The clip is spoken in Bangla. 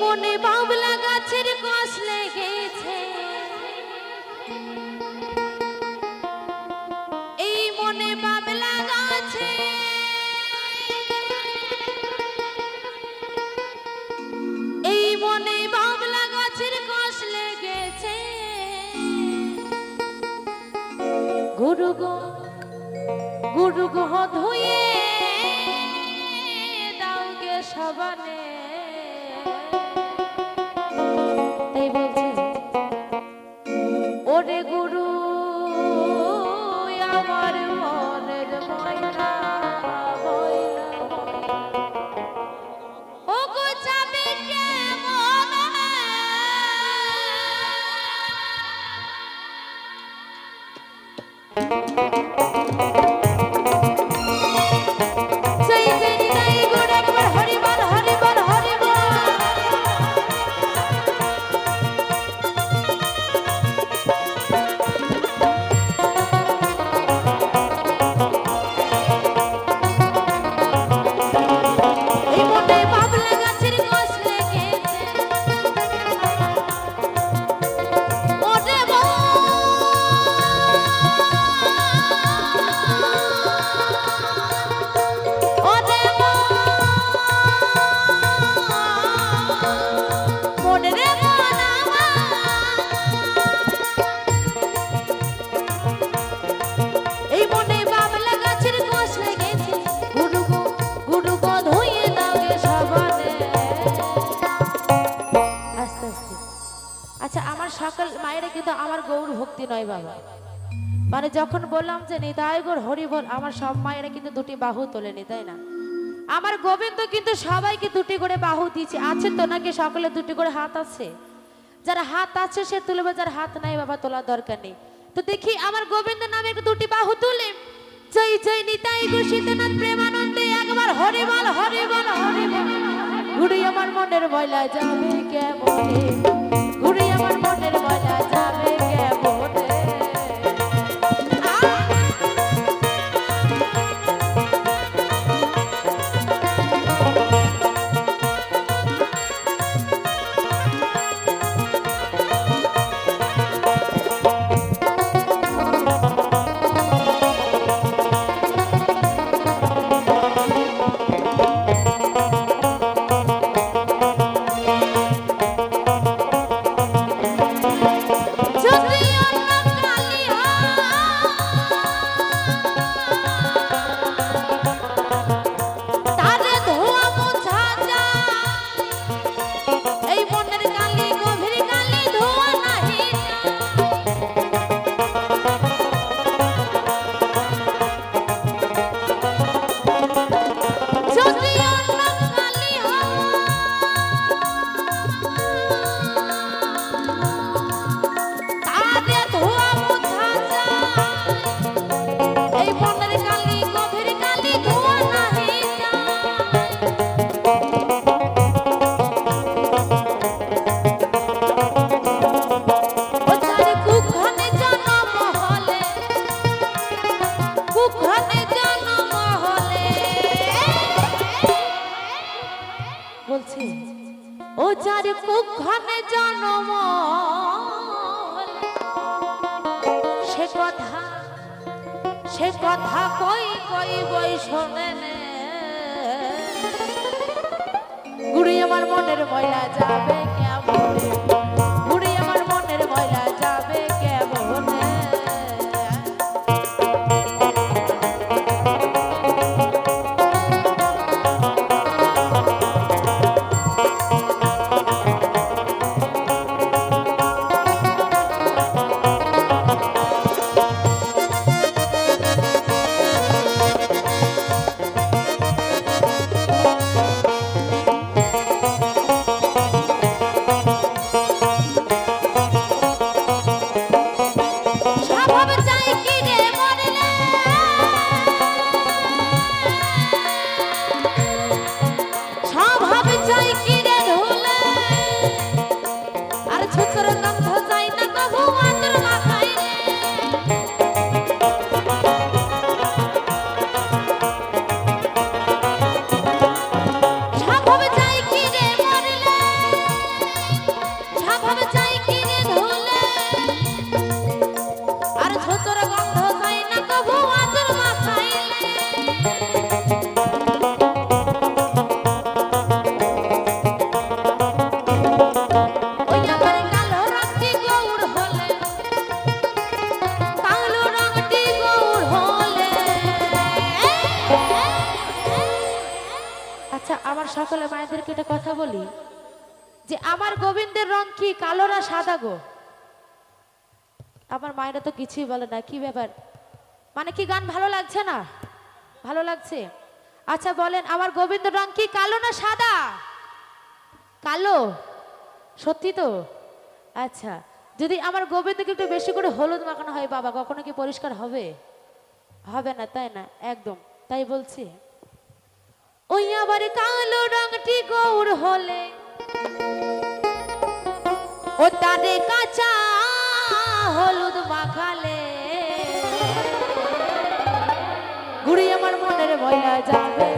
মনে বাবলা গাছের কষ লেগেছে। এই মনে বাবলা গাছে এই মনে বাবলা গাছের কষ লেগেছে। গুরু গো গুরু গো ধুয়ে আচ্ছা আমার সকল মায়েরা কিন্তু আমার গৌর ভক্তি নয় বাবা। মানে যখন বললাম যে নিতাই গোর হরি বল, আমার সব মায়েরা কিন্তু দুটি বাহু তোলেনি, তাই না? আমার গোবিন্দ কিন্তু সবাইকে দুটি করে বাহু দিয়েছে। আছে তো নাকি সকলে দুটি করে হাত আছে? যার হাত আছে সে তুলবে, যার হাত নাই বাবা, তোলার দরকার নেই। তো দেখি আমার গোবিন্দ নামে দুটি বাহু তুলে। জয় জয় নিতাই গো শীতনাথ প্রেমানন্দে, একবার হরি বল হরি বল হরি বল। ঘুরে আমার মনের ময়লা যাবে কেমনে? ঘুরে আমার সে কথা কই কই বই শোনে গুড়ি আমার মনের ময়লা যাবে কেমনে? মায়েদেরকে একটা কথা বলি, যে আমার গোবিন্দের রং কি, কালো না সাদা গো? আমার মায়েরা তো কিছুই বলে না, কি ব্যাপার? মানে কি গান ভালো লাগছে না? ভালো লাগছে? আচ্ছা বলেন, আমার গোবিন্দ রং কি, কালো না সাদা? কালো? সত্যি তো? আচ্ছা যদি আমার গোবিন্দকে একটু বেশি করে হলুদ মাখানো হয়, বাবা, কখনো কি পরিষ্কার হবে? হবে না, তাই না? একদম, তাই বলছি। ওই আবার কালো রংটি গৌর হলে। ও তারে কাঁচা হলুদ মাখালে। ঘুরি আমার মনের ময়লা যাবে।